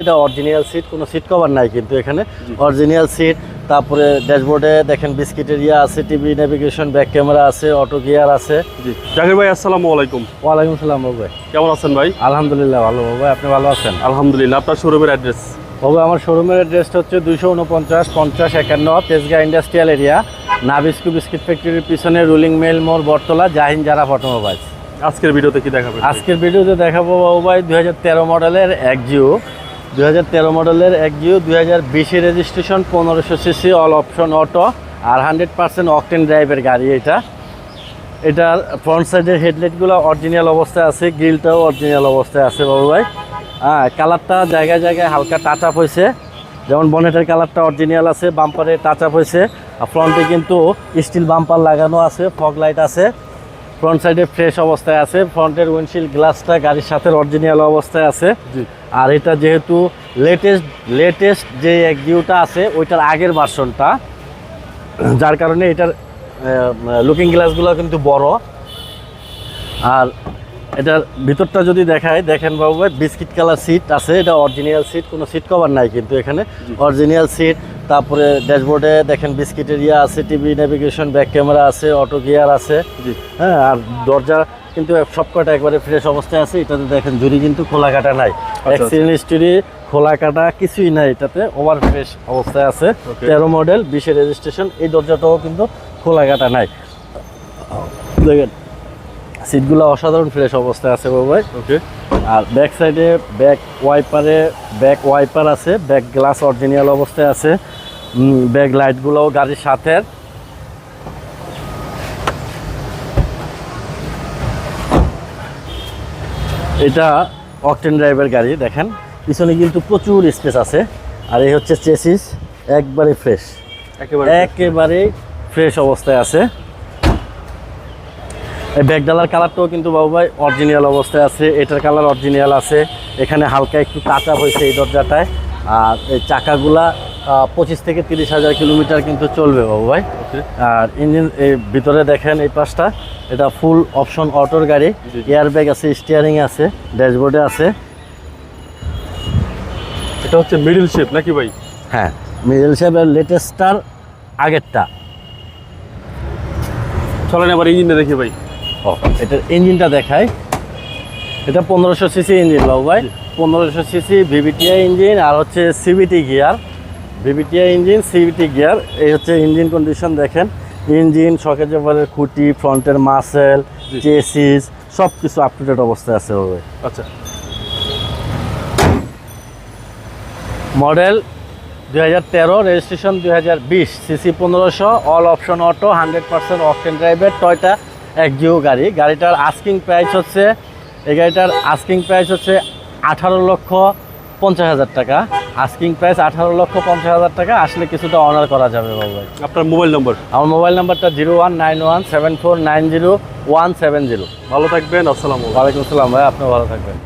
এটা original seat কোনো seat cover নাই কিন্তু এখানে। অরিজিনাল সিট তারপরে ড্যাশবোর্ডে দেখেন বিস্কিট এরিয়া আছে টিভি নেভিগেশন ব্যাক ক্যামেরা আছে অটো গিয়ার আছে। জি। জাকির ভাই আসসালামু আলাইকুম। ওয়ালাইকুম সালাম বাবু ভাই। কেমন আছেন ভাই? আলহামদুলিল্লাহ ভালো বাবু আপনি ভালো আছেন? আলহামদুলিল্লাহ আপনার শোরুমের অ্যাড্রেস বাবু আমার শোরুমের অ্যাড্রেসটা হচ্ছে দুইশো উনপঞ্চাশ পঞ্চাশ একান্ন Tejgaon industrial area Nabisco biscuit ফ্যাক্টরির পিছনে রুলিং মেল মোড় বটতলা জাহিন জারা অটোমোবাইলস আজকের ভিডিওতে কি দেখাবেন আজকের ভিডিওতে দেখাবো বাবু ভাই দুই হাজার তেরো মডেলের এক তেরো মডেলের এক জিও, দুই হাজার রেজিস্ট্রেশন পনেরোশো সিসি অল অপশন অটো আর হান্ড্রেড পার্সেন্ট অকটেন ড্রাইভের গাড়ি এটা। এটার ফ্রন্ট সাইডের হেডলাইটগুলো অরিজিনাল অবস্থায় আছে গ্রিলটাও অরিজিনাল অবস্থায় আছে বাবু ভাই। হ্যাঁ কালারটা জায়গায় জায়গায় হালকা টাচ আপ হয়েছে। যেমন বনেটের কালারটা অরিজিনাল আছে বাম্পারে টাচ আপ হয়েছে। আর ফ্রন্টে কিন্তু স্টিল বাম্পার লাগানো আছে ফগ লাইট আছে। ফ্রন্ট সাইডে ফ্রেশ অবস্থায় আছে। ফ্রন্টের উইন্ডশিল্ড গ্লাসটা গাড়ির সাথে অরিজিনাল অবস্থায় আছে। আর এটা যেহেতু লেটেস্ট লেটেস্ট যে একজিউটা আছে ওইটার আগের ভার্সনটা যার কারণে এটার লুকিং গ্লাসগুলো কিন্তু বড়। আর এটার ভিতরটা যদি দেখায় দেখেন বাবু ভাই বিস্কিট কালার সিট আছে। এটা অরিজিনাল সিট কোনো সিট কভার নাই কিন্তু এখানে। অরিজিনাল সিট তারপরে ড্যাশবোর্ডে দেখেন বিস্কিট এরিয়া আছে টিভি নেভিগেশন ব্যাক ক্যামেরা আছে অটো গিয়ার আছে। হ্যাঁ আর দরজা কিন্তু সবকটা একবারে ফ্রেশ অবস্থায় আছে এটাতে দেখেন জুড়ি কিন্তু খোলা কাটা নাই। আচ্ছা। অ্যাক্সিডেন্ট হিস্টোরি খোলা কাটা কিছুই নাই এটাতে ওভার ফ্রেশ অবস্থায় আছে. তেরো মডেল বিশে রেজিস্ট্রেশন এই দরজাটাও কিন্তু খোলা কাটা নাই। দেখেন সিটগুলো অসাধারণ ফ্রেশ অবস্থায় আছে বাবু ভাই। ওকে আর ব্যাক সাইডে ব্যাক ওয়াইপারে ব্যাক ওয়াইপার আছে ব্যাক গ্লাস অরিজিনাল অবস্থায় আছে। ব্যাক লাইটগুলোও গাড়ির সাথে। এটা অকটেন ড্রাইভের গাড়ি দেখেন। পিছনে কিন্তু প্রচুর স্পেস আছে। আর এই হচ্ছে চেসিস একবারে ফ্রেশ একেবারে ফ্রেশ অবস্থায় আছে। এই ব্যাগডালার কালারটাও কিন্তু বাবু ভাই অরিজিনাল অবস্থায় আছে। এটার কালার অরিজিনাল আছে। এখানে হালকা একটু কাঁচা হয়েছে এই দরজাটায়। আর এই চাকাগুলা পঁচিশ থেকে তিরিশ হাজার কিলোমিটার কিন্তু চলবে বাবু ভাই। আর ইঞ্জিন এই ভিতরে দেখেন এই পাশটা এটা ফুল অপশন অটোর গাড়ি। জি। এয়ার ব্যাগ আছে স্টিয়ারিং আছে ড্যাশবোর্ডে আছে। এটা হচ্ছে মিডিল শেপ নাকি ভাই? হ্যাঁ মিডল শেপের লেটেস্টটার আগেরটা। চলেন এবার ইঞ্জিনটা দেখি ভাই। ও এটার ইঞ্জিনটা দেখাই। এটা পনেরোশো সিসি ইঞ্জিন বাবু ভাই। পনেরোশো সিসি ভিভিটিআই ইঞ্জিন আর হচ্ছে CBT gear VVTI engine CVT gear এই হচ্ছে ইঞ্জিন কন্ডিশন দেখেন। ইঞ্জিন শকের জেপারের খুঁটি ফ্রন্টের মাসেল। চেসিস সব কিছু আপ টু ডেট অবস্থায় আছে ভাই আচ্ছা। মডেল দুই হাজার তেরো রেজিস্ট্রেশন দুই হাজার বিশ সিসি পনেরোশো all option auto hundred percent octane ড্রাইভের টয়টা একজিও গাড়ি। গাড়িটার আস্কিং প্রাইস হচ্ছে এই গাড়িটার আস্কিং প্রাইস হচ্ছে আঠারো লক্ষ পঞ্চাশ হাজার টাকা। আস্কিং প্রাইস আঠারো লক্ষ পঞ্চাশ হাজার টাকা আসলে কিছুটা অনার করা যাবে বাবু ভাই আপনার মোবাইল নম্বর আমার মোবাইল নাম্বারটা zero one nine one seven four nine zero one seven zero. ভালো থাকবেন আসসালাম আলাইকুম। আসসালাম ভাই আপনি ভালো থাকবেন।